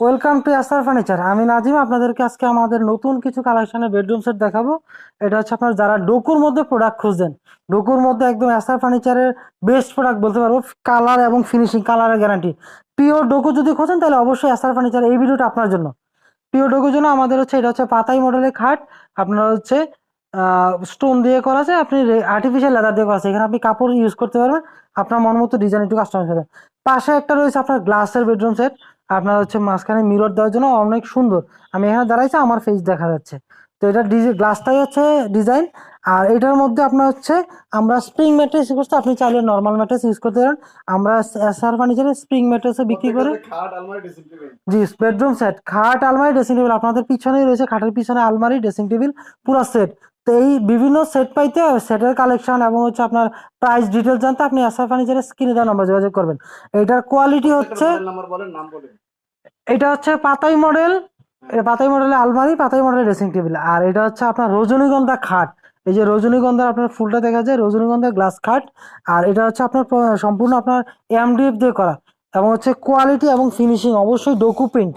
Welcome to SR furniture আমি নাজিম, আপনাদেরকে আজকে আমাদের নতুন কিছু কালেকশনের বেডরুম সেট দেখাবো। এটা হচ্ছে আপনার যারা ডোকুর মধ্যে প্রোডাক্ট খুঁজছেন, ডোকুর মধ্যে একদম এসআর ফার্নিচারের বেস্ট প্রোডাক্ট বলতে পারব কালার এবং ফিনিশিং কালারের গ্যারান্টি পিওর ডোকু যদি খোঁজেন, তাহলে অবশ্যই এসআর ফার্নিচার এই ভিডিওটা আপনার জন্য। পিওর ডোকুর জন্য আমাদের হচ্ছে, এটা হচ্ছে পাতাই মডেলের খাট। আপনার হচ্ছে স্টোন দিয়ে করা আছে, আপনি আর্টিফিশিয়াল লেদার দিয়ে করা আছে। এখানে আপনি কাপড় ইউজ করতে পারবেন, আপনার মন মতো ডিজাইন একটু কাস্টমাইজ করবেন পাশে একটা রয়েছে আপনার গ্লাসের বেডরুম সেট আপনার হচ্ছে মাঝখানে মিরর দেওয়ার জন্য অনেক সুন্দর। আমি এখানে দাঁড়াইছি আমার ফেস দেখা যাচ্ছে। তো এটা ডিজি গ্লাসটাই হচ্ছে ডিজাইন আর এটার মধ্যে আপনার হচ্ছে আমরা স্প্রিং ম্যাট্রেস ইউজ করতে আপনি চাইলে নর্মাল ম্যাট্রেস ইউজ করতে পারেন। আমরা এসআর ফার্নিচারে স্প্রিং ম্যাট্রেসও বিক্রি করে। জি বেডরুম সেট খাট আলমারি ড্রেসিং টেবিল আপনাদের পিছনেই রয়েছে খাটের পিছনে আলমারি ড্রেসিং টেবিল পুরো সেট তো এই বিভিন্ন সেট পাইতে সেটের কালেকশন এবং হচ্ছে আপনার প্রাইস ডিটেলস জানতে আপনি এসআর ফার্নিচারের স্ক্রিনে দেওয়া নাম্বার যোগাযোগ করবেন। এটার কোয়ালিটি হচ্ছে নাম্বার বলেন নাম বলেন। এটা হচ্ছে পাতাই মডেল পাতাই মডেলের আলমারি, পাতাই মডেলের ড্রেসিং টেবিল আর এটা হচ্ছে আপনার রজনীগন্ধা খাট। এই যে রজনীগন্ধার আপনার ফুলটা দেখা যায় রজনীগন্ধা গ্লাস খাট। আর এটা হচ্ছে আপনার সম্পূর্ণ আপনার এমডিএফ দিয়ে করা। এবং হচ্ছে কোয়ালিটি এবং ফিনিশিং অবশ্যই ডোকু প্রিন্ট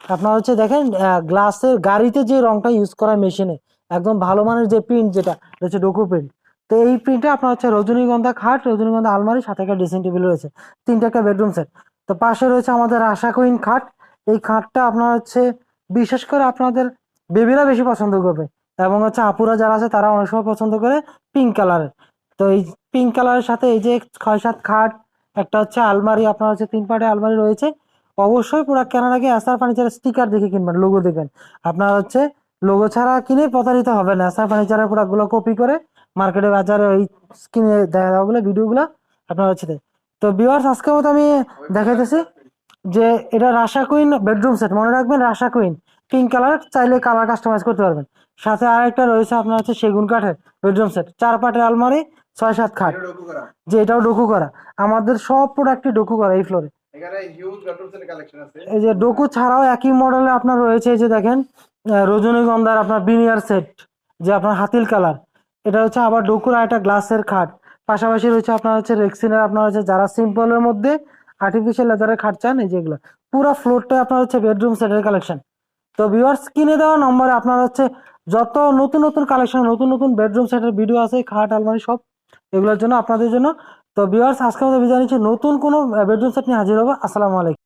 আপনার হচ্ছে দেখেন গ্লাসের গাড়িতে যে রংটা ইউজ করা মেশিনে একদম ভালো মানের যে প্রিন্ট যেটা হচ্ছে ডোকু প্রিন্ট তো এই প্রিন্টে আপনার হচ্ছে রজনীগন্ধা খাট, রজনীগন্ধা আলমারি, সাথে একটা ড্রেসিং টেবিল রয়েছে, তিনটা একটা বেডরুম সেট তো পাশে রয়েছে আমাদের আশা কুইন খাট। এই খাটটা আপনার হচ্ছে, বিশেষ করে আপনাদের বেবিরা বেশি পছন্দ করবে। এবং হচ্ছে আপুরা যারা আছে, তারা অনেক সময় পছন্দ করে পিঙ্ক কালারের তো এই পিঙ্ক কালারের সাথে এই যে ছয় সাত খাট, একটা হচ্ছে আলমারি, আপনার হচ্ছে তিন পাটে আলমারি রয়েছে। অবশ্যই প্রোডাক্ট কেনার আগে এসআর ফার্নিচারের স্টিকার দেখে কিনবেন লোগো দেখবেন। আপনার হচ্ছে লোগো ছাড়া কিনে প্রতারিত হবে না। এসআর ফার্নিচারের প্রোডাক্টগুলো কপি করে মার্কেটে বাজারে ওই স্ক্রিনে দেখা দেওয়াগুলো ভিডিওগুলো আপনার হচ্ছে দেয়। তো বিওয়ার্স আজকের মতো আমি দেখাইতেছি যে এটা রাশা কুইন বেডরুম সেট মনে রাখবেন রাশা কুইন পিঙ্ক কালার চাইলে কালার কাস্টমাইজ করতে পারবেন। সাথে আরেকটা রয়েছে আপনার হচ্ছে সেগুন কাঠের বেডরুম সেট চার পাটের আলমারি ছয় সাত খাট যে এটাও ডোকু করা। আমাদের সব প্রোডাক্টই ডোকু করা এই ফ্লোরে এই যে ডোকু ছাড়াও একই মডেলে আপনার রয়েছে এই যে দেখেন রজনীগন্ধার আপনার বিনিয়ার সেট যে আপনার হাতিল কালার এটা হচ্ছে আবার ডোকুর আর একটা গ্লাসের খাট। পাশাপাশি রয়েছে আপনার হচ্ছে রেক্সিনের আপনার হচ্ছে যারা সিম্পলের মধ্যে আর্টিফিশিয়াল লেদারের খাট চান, এই যেগুলো পুরো ফ্লোরটা আপনার হচ্ছে বেডরুম সেটের কালেকশন তো ভিউয়ার্স কিনে দেওয়া নম্বরে আপনার হচ্ছে যত নতুন নতুন কালেকশন নতুন নতুন বেডরুম সেটের ভিডিও আছে, খাট, আলমারি সব এগুলোর জন্য আপনাদের জন্য। তো ভিউয়ার্স আজকে আমাদের বিদায় নিচ্ছি। নতুন কোনো বেডরুম সেট নিয়ে হাজির হব। আসসালামু আলাইকুম।